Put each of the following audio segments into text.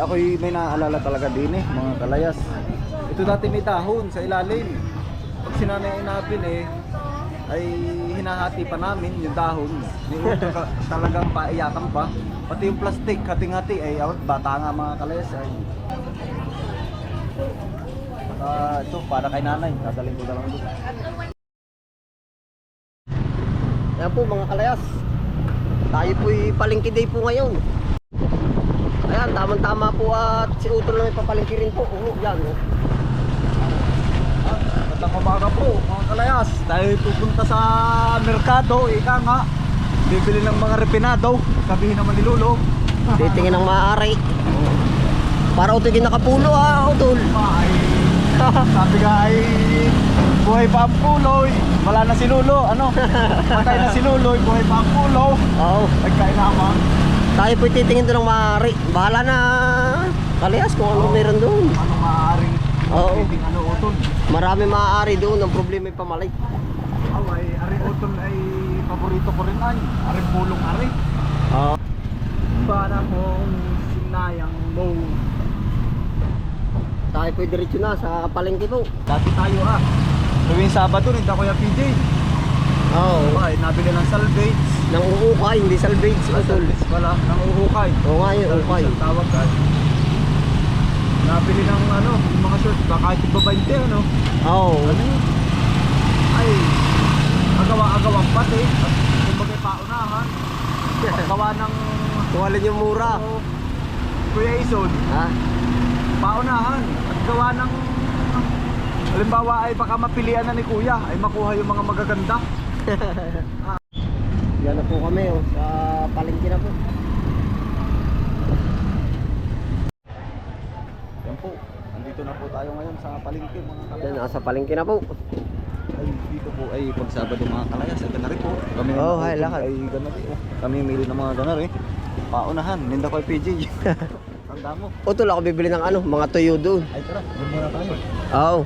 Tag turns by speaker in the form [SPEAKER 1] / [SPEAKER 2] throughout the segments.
[SPEAKER 1] Ako'y may naaalala talaga din eh, mga kalayas. Ito dati may dahon sa ilalim. Pag sinanay inapin eh, ay hinahati pa namin yung dahon. Talagang paiyakan pa. Pati yung plastic, hating-hati ay awat bata nga mga kalayas ay. Ah, ito para kay nanay, dadalhin ko na lang doon.
[SPEAKER 2] Yan po mga kalayas. Tayo po'y palengke day po ngayon. Ayan, tamang-tama po at si Utol na may papalengke rin po. Oo, yan. Oh.
[SPEAKER 1] Magandang umaga po mga kalayas. Tayo pupunta sa merkado, ika nga. Bibili ng mga repinado, sabihin naman ni Lolo.
[SPEAKER 2] Titingin ng maaari. Para Utol din nakapulo ah, Utol.
[SPEAKER 1] Ay, sabi nga ay buhay pa ang puloy. Wala na si Lolo, ano? Patay na si Lolo, buhay pa ang pulo.
[SPEAKER 2] Oo.
[SPEAKER 1] Nagkain naman.
[SPEAKER 2] Tayo po'y titingin doon ng maaari. Bahala na kalayas kung ano meron doon.
[SPEAKER 1] Ano maaaring
[SPEAKER 2] Oo.
[SPEAKER 1] ano utol.
[SPEAKER 2] Marami maaari doon. Ang problema ay pamalay.
[SPEAKER 1] Aw ay, ari utol ay paborito ko rin ay. Ari pulong ari.
[SPEAKER 2] Oo.
[SPEAKER 1] Para mong sinayang mo.
[SPEAKER 2] Tayo po'y diretso na sa palengke po.
[SPEAKER 1] Dati tayo ah. Tuwing Sabado, nita ko yung PJ.
[SPEAKER 2] Oo.
[SPEAKER 1] Ay, nabili ng salvage.
[SPEAKER 2] Nang uukay, hindi salvage.
[SPEAKER 1] Ah,
[SPEAKER 2] Utol.
[SPEAKER 1] salvage pala, ng uhukay.
[SPEAKER 2] Oo nga yun,
[SPEAKER 1] Salvage
[SPEAKER 2] ukay.
[SPEAKER 1] ang tawag ay. Nabili ng ano, yung mga shorts, baka kahit iba 20 ano.
[SPEAKER 2] Oo.
[SPEAKER 1] Ano yun? Ay, agawa-agawang pati. At kumbaga paunahan. Paggawa ng
[SPEAKER 2] Kung alin yung mura.
[SPEAKER 1] Oo. Kuya Ison,
[SPEAKER 2] Ha?
[SPEAKER 1] paunahan. At gawa ng Halimbawa ay baka mapilian na ni Kuya ay makuha yung mga magaganda.
[SPEAKER 2] Yan na po kami oh, sa palengke na po.
[SPEAKER 1] Yan po. Andito na po tayo ngayon sa palengke mga
[SPEAKER 2] Yan,
[SPEAKER 1] kalayas.
[SPEAKER 2] nasa palengke na po.
[SPEAKER 1] Ay, dito po ay pag Sabado mga kalayas. Ay ganari po. Kami
[SPEAKER 2] Oh,
[SPEAKER 1] utol
[SPEAKER 2] lakad.
[SPEAKER 1] Ay ganari po. Kami mili ng mga ganari. Paunahan. Ninda ko PJ. Tanda mo.
[SPEAKER 2] Utol ako bibili ng ano, mga tuyo doon.
[SPEAKER 1] Ay tara. Muna tayo.
[SPEAKER 2] Oo.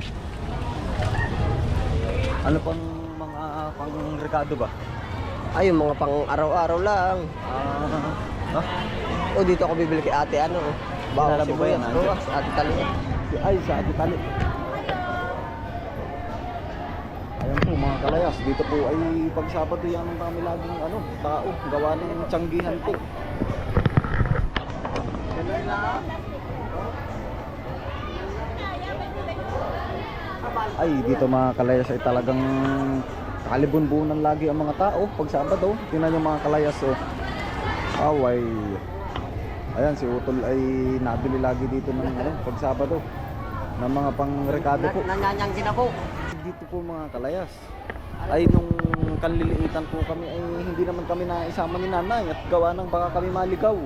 [SPEAKER 1] Ano pang mga pang rekado ba?
[SPEAKER 2] Ay, yung mga pang araw-araw lang.
[SPEAKER 1] Ah, ha?
[SPEAKER 2] O dito ako bibili kay ate ano. oh.
[SPEAKER 1] Kilala
[SPEAKER 2] Bawang
[SPEAKER 1] mo ba yan,
[SPEAKER 2] sibuyas.
[SPEAKER 1] ate?
[SPEAKER 2] Sa ate tali.
[SPEAKER 1] Ay, sa Agitali. Ayan po mga kalayas, dito po ay pag Sabado yan ang kami laging ano, tao, gawa ng tiyanggihan po. Ay, dito mga kalayas ay talagang kalibun-bunan lagi ang mga tao pag Sabado. Tingnan niyo mga kalayas oh. Away. Ayan, si Utol ay nabili lagi dito ng ano, pag Sabado ng mga pangrekado po.
[SPEAKER 2] Nanyanyang din ako.
[SPEAKER 1] Dito po mga kalayas. Ay nung kanliliitan po kami ay hindi naman kami naisama ni nanay at gawa ng baka kami maligaw.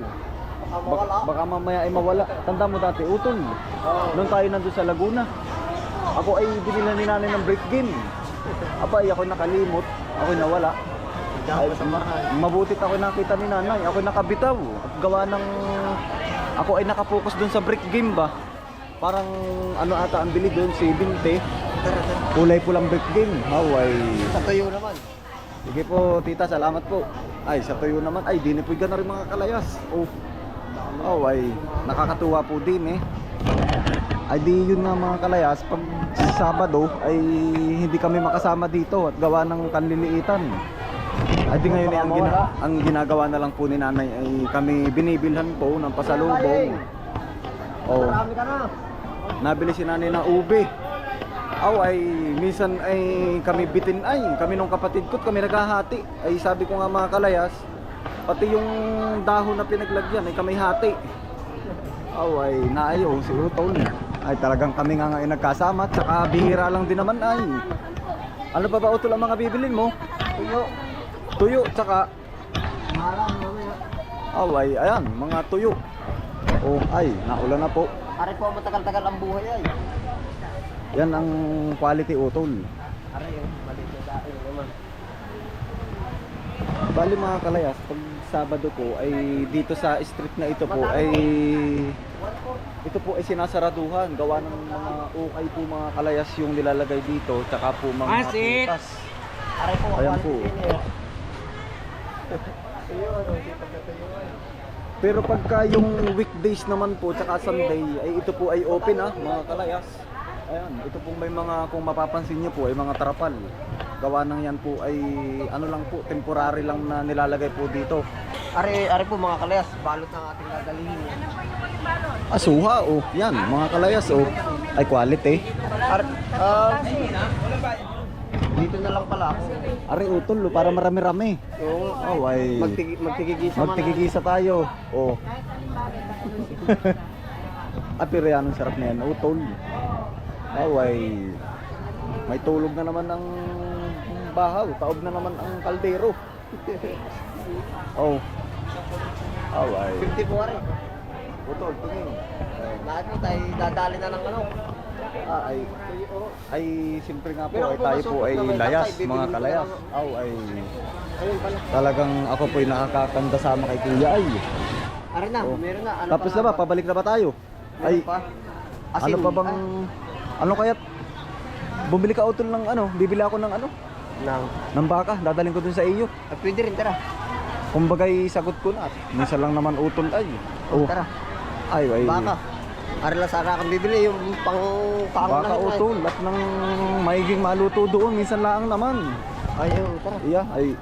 [SPEAKER 1] Baka, baka mamaya ay mawala. Tanda mo dati, Utol. Nung tayo nandun sa Laguna. Ako ay binila ni nanay ng break game. Aba, ay ako nakalimot. Ako nawala. Ay, mabutit ako nakita ni nanay. Ako nakabitaw. At gawa ng... Ako ay nakapokus dun sa break game ba? Parang ano ata ang bili doon, 70. Kulay pulang break game. Haway.
[SPEAKER 2] Sa tuyo naman.
[SPEAKER 1] Sige po, tita, salamat po. Ay, sa tuyo naman. Ay, di na po gano'n rin mga kalayas. Oh. Oh, ay, nakakatuwa po din eh. Ay, di yun nga mga kalayas. Pag Sabado, ay hindi kami makasama dito at gawa ng kanliliitan. Ay, di ngayon eh, ang, gina- ang ginagawa na lang po ni nanay ay kami binibilhan po ng pasalubong. Oh.
[SPEAKER 2] Na.
[SPEAKER 1] Nabili si nanay ng ube. Aw ay minsan ay kami bitin ay kami nung kapatid ko kami naghahati. Ay sabi ko nga mga kalayas, pati yung dahon na pinaglagyan ay kami hati. Aw ay naayaw si Utol. Ay talagang kami nga ngayon nagkasama at saka bihira lang din naman ay. Ano pa ba Utol ang mga bibilin mo?
[SPEAKER 2] Tuyo.
[SPEAKER 1] Tuyo tsaka
[SPEAKER 2] Marami mamaya.
[SPEAKER 1] aw ay ayan mga tuyo. Oh ay naulan na po.
[SPEAKER 2] Pare po matagal-tagal ang buhay ay.
[SPEAKER 1] Yan ang quality Utol.
[SPEAKER 2] Pare yung maliit dahil naman.
[SPEAKER 1] Bali mga kalayas, pag Sabado po ay dito sa street na ito po ay ito po ay sinasaraduhan gawa ng mga ukay po mga kalayas yung nilalagay dito tsaka po mga
[SPEAKER 3] Asit!
[SPEAKER 1] putas. Ayan po. Pero pagka yung weekdays naman po, tsaka Sunday, ay ito po ay open ah, mga kalayas. Ayan, ito pong may mga, kung mapapansin nyo po, ay mga trapal. Gawa ng yan po ay, ano lang po, temporary lang na nilalagay po dito.
[SPEAKER 2] Are, are po mga kalayas, balot ng ating gagalihin.
[SPEAKER 1] Ah, suha oh, yan, mga kalayas oh. Ay, quality.
[SPEAKER 2] Are, ah, dito na lang pala ako.
[SPEAKER 1] Ari utol, oh, para marami-rami.
[SPEAKER 2] Oo.
[SPEAKER 1] Oh, ay.
[SPEAKER 2] Magtigi, magtigigisa man.
[SPEAKER 1] Magtigigisa tayo. Oh. ah, pero yan, ang sarap na yan. Utol. Oh, ay. May tulog na naman ang bahaw. Taob na naman ang kaldero. oh. Oh, ay.
[SPEAKER 2] 50 po are.
[SPEAKER 1] Utol, tingin.
[SPEAKER 2] Lahat po tayo dadali na ng ano.
[SPEAKER 1] Ah, ay. Ay, siyempre nga po,
[SPEAKER 2] Pero
[SPEAKER 1] ay
[SPEAKER 2] kung
[SPEAKER 1] tayo po ay
[SPEAKER 2] na may
[SPEAKER 1] layas,
[SPEAKER 2] bibili
[SPEAKER 1] mga kalayas.
[SPEAKER 2] lang.
[SPEAKER 1] Aw, ay.
[SPEAKER 2] Ayun pala.
[SPEAKER 1] Talagang ako po'y nakakakanda sama kay Kuya ay.
[SPEAKER 2] Are na,
[SPEAKER 1] Oh.
[SPEAKER 2] meron na. Ano
[SPEAKER 1] Tapos
[SPEAKER 2] pa
[SPEAKER 1] na ba? Pabalik na ba tayo?
[SPEAKER 2] Meron
[SPEAKER 1] Ay,
[SPEAKER 2] pa.
[SPEAKER 1] ano pa bang... Ano kaya? Bumili ka utol ng ano? Bibili ako ng ano?
[SPEAKER 2] Nang.
[SPEAKER 1] Ng baka. Dadaling ko dun sa iyo.
[SPEAKER 2] Ah, pwede rin, tara.
[SPEAKER 1] Kumbagay sagot ko na. Minsan lang naman utol ay. Oh.
[SPEAKER 2] Tara.
[SPEAKER 1] Ay, ay.
[SPEAKER 2] Baka. Are lang sana kang bibili yung pang paangunahin
[SPEAKER 1] Baka
[SPEAKER 2] na
[SPEAKER 1] utol. At ng maiging maluto doon. Minsan lang naman.
[SPEAKER 2] Ay, oo, tara.
[SPEAKER 1] Iya, ay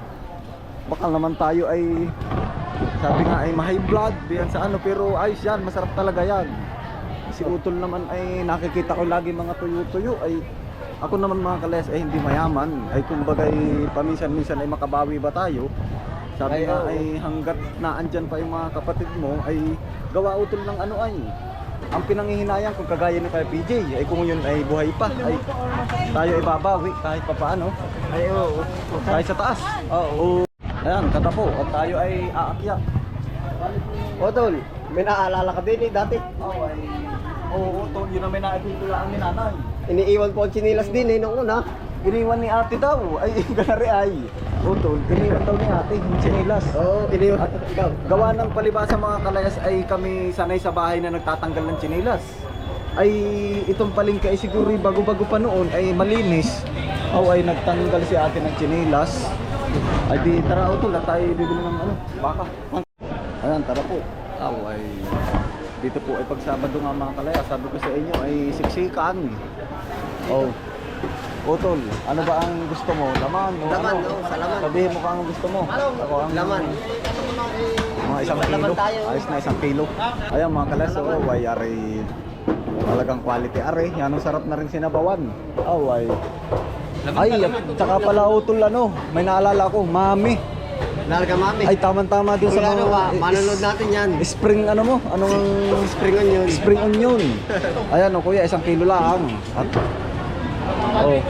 [SPEAKER 1] baka naman tayo ay sabi nga ay ma-high blood diyan sa ano pero ayos yan, masarap talaga yan. Si Utol naman ay nakikita ko lagi mga tuyo-tuyo ay ako naman mga kales ay hindi mayaman ay kumbagay paminsan-minsan ay makabawi ba tayo sabi
[SPEAKER 2] Ay,
[SPEAKER 1] nga ay hanggat naandyan pa yung mga kapatid mo ay gawa utol ng ano ay ang pinanghihinayang kung kagaya ni kay PJ ay kung yun ay buhay pa ay tayo ay babawi kahit pa paano
[SPEAKER 2] Ay, oo.
[SPEAKER 1] kahit sa taas. Oo. Ayan, katapo. At tayo ay aakyat.
[SPEAKER 2] O, tol, may naaalala ka din eh, dati.
[SPEAKER 1] Oo, ay... Oo, tol. Yun ang may naibitulaan ni nanay.
[SPEAKER 2] Iniiwan po ang chinilas din eh, noong una.
[SPEAKER 1] Iniwan ni ate daw. Ay, ganari ay. Oo, tol. Iniwan daw ni ate. Yung sinilas.
[SPEAKER 2] Oo, iniwan.
[SPEAKER 1] At
[SPEAKER 2] Ikaw.
[SPEAKER 1] gawa ng palibasa mga kalayas ay kami sanay sa bahay na nagtatanggal ng chinilas. Ay itong palengke ay siguro bago-bago pa noon ay malinis. O ay nagtanggal si ate ng chinilas. Ay di tara utol at tayo bibili ng ano, baka. Ayan, tara po. Aw ay dito po ay pag Sabado nga mga kalaya, sabi ko sa inyo ay siksikan. Oh. Utol, ano ba ang gusto mo? Laman o
[SPEAKER 2] Laman,
[SPEAKER 1] ano?
[SPEAKER 2] oo, sa laman.
[SPEAKER 1] Sabihin mo kung ang gusto mo. Ako ang
[SPEAKER 2] Laman.
[SPEAKER 1] mga isang
[SPEAKER 2] Laman
[SPEAKER 1] kilo.
[SPEAKER 2] tayo.
[SPEAKER 1] Ayos na isang kilo. Ayan mga kalas, oh, way ari talagang quality are. Yan ang sarap na rin sinabawan. Oh, way. Ay, tsaka pala utol ano, may naalala ko, mami.
[SPEAKER 2] Larga mami.
[SPEAKER 1] Ay, tama-tama din sa
[SPEAKER 2] Kung ano ba, manunod natin yan.
[SPEAKER 1] Spring ano mo? Anong
[SPEAKER 2] Spring onion.
[SPEAKER 1] spring onion? Ayan o kuya, isang kilo lang. At, oh,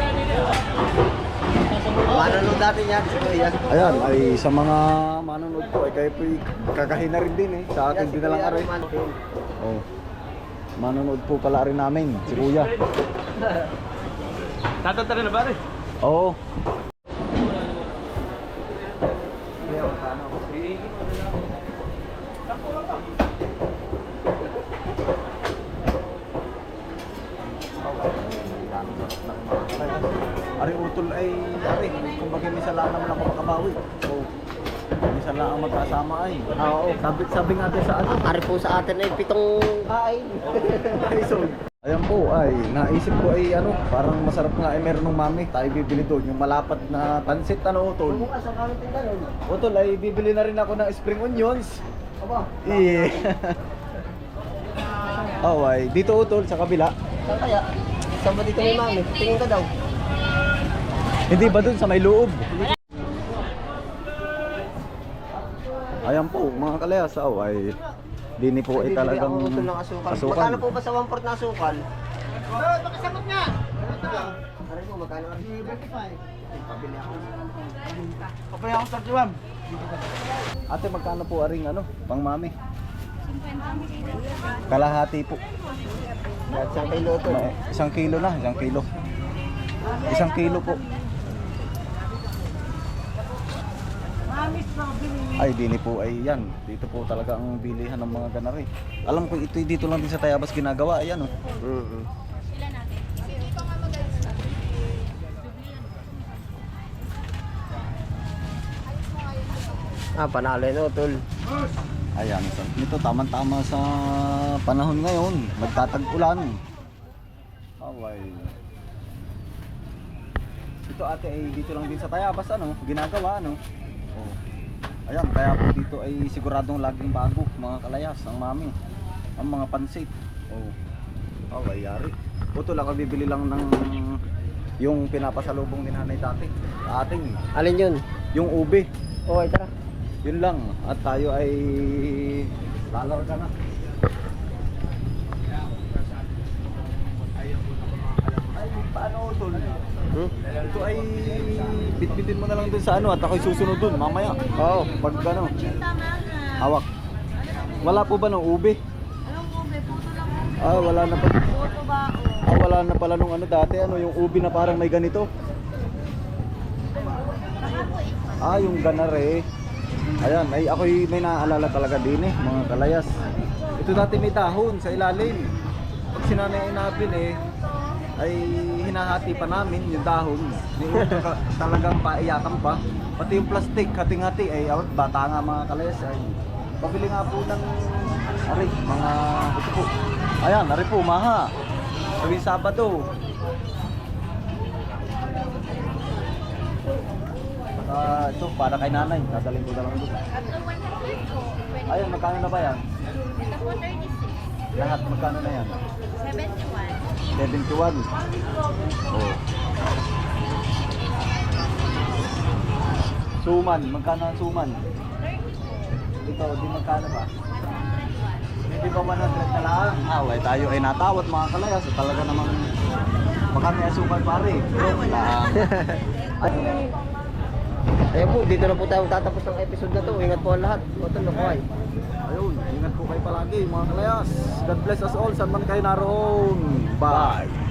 [SPEAKER 2] Manunod natin yan. Si Kuya.
[SPEAKER 1] ayan, ay sa mga manonood ko, ay kayo po'y kakahin na rin din eh. Sa
[SPEAKER 2] si
[SPEAKER 1] din na lang.
[SPEAKER 2] Arman.
[SPEAKER 1] Oh. Manonood po pala rin namin, si kuya.
[SPEAKER 3] Tatantara na ba rin?
[SPEAKER 1] Oo. Ari utol ay ari, kumbaga minsan lang naman ako makabawi. So, minsan lang ang magkasama ay.
[SPEAKER 2] Oo.
[SPEAKER 1] Sabi, sabi nga din sa ano,
[SPEAKER 2] Ari po sa atin ay pitong kain.
[SPEAKER 1] Ayan po ay naisip ko ay ano parang masarap nga ay meron ng mami tayo bibili doon yung malapat na pansit ano utol utol ay bibili na rin ako ng spring onions
[SPEAKER 2] Aba,
[SPEAKER 1] eh oh ay dito utol sa kabila
[SPEAKER 2] saan kaya? Saan ba dito may mami? Tingin ka daw.
[SPEAKER 1] hindi ba doon sa may loob ayan po mga kalayas oh ay dini po ay
[SPEAKER 2] Bibili
[SPEAKER 1] talagang
[SPEAKER 2] ako asukal.
[SPEAKER 1] asukal.
[SPEAKER 2] Magkano po ba sa 1 port na asukal? Oh, pakisagot nga! Ari po, magkano? 25. Pabili ako.
[SPEAKER 3] Kapaya akong 31.
[SPEAKER 1] ate magkano po aring ano pang mami kalahati po
[SPEAKER 2] isang kilo.
[SPEAKER 1] Na- Isang kilo na, isang kilo. Isang kilo po. Ay, dini po ay yan. Dito po talaga ang bilihan ng mga ganari. Alam ko ito dito lang din sa Tayabas ginagawa. Ayan oh.
[SPEAKER 2] Mm-hmm. Ah, panalo yun, utol.
[SPEAKER 1] Ayan, so, ito tamang-tama sa panahon ngayon. Magtatag-ulan. Away. Ito ate ay dito lang din sa Tayabas ano, ginagawa ano. Oh. Ayan, kaya po dito ay siguradong laging bago mga kalayas, ang mami. Ang mga pansit. Oh. Away, yari. Puto lang bibili lang ng yung pinapasalubong ni nanay dati. Ating,
[SPEAKER 2] Alin yun?
[SPEAKER 1] yung ube.
[SPEAKER 2] Oh, ay tara.
[SPEAKER 1] Yun lang. At tayo ay lalawar ka na. Ay, paano tol?
[SPEAKER 2] Hmm?
[SPEAKER 1] Ito ay bitbitin mo na lang dun sa ano at ako'y susunod dun mamaya.
[SPEAKER 2] Oo.
[SPEAKER 1] Pag ano, hawak. Wala po ba ng ube?
[SPEAKER 4] Anong ube? Puto lang ube.
[SPEAKER 1] Ah, wala na pa.
[SPEAKER 4] Puto ba?
[SPEAKER 1] Ah, wala na pala nung ano dati, ano yung ube na parang may ganito. Ah, yung ganare. Ayan, ay ako'y may naaalala talaga din eh, mga kalayas. Ito dati may dahon sa ilalim. Pag sinanay inapin eh, ay hinahati pa namin yung dahon. May talagang paiyakan pa. Pati yung plastic, hating-hati ay awat bata nga mga kalayas ay. Pabili nga po ng ari, mga ito po. Ayan, ari po, maha. Tuwing Sabado. Saka ito, para kay nanay. Dadalhin ko na lang doon.
[SPEAKER 4] Tatlo 100 po.
[SPEAKER 1] Ayun, magkano na ba yan?
[SPEAKER 4] Ito po 36.
[SPEAKER 1] Lahat, magkano na yan?
[SPEAKER 4] 71.
[SPEAKER 1] 71. Oh. Suman, magkano ang suman?
[SPEAKER 4] 30 po.
[SPEAKER 1] Ito, di magkano ba?
[SPEAKER 4] 101.
[SPEAKER 1] Hindi ba 100 na lang? Ah, wala tayo ay natawat mga kalayas. Talaga namang baka may asukal pare. Joke lang.
[SPEAKER 2] Ayun po, dito na po tayo tatapos ng episode na to. Ingat po ang lahat. O, tol, nakuhay.
[SPEAKER 1] Ayun, ingat po kayo palagi mga kalayas. God bless us all. Saan man kayo naroon. Bye.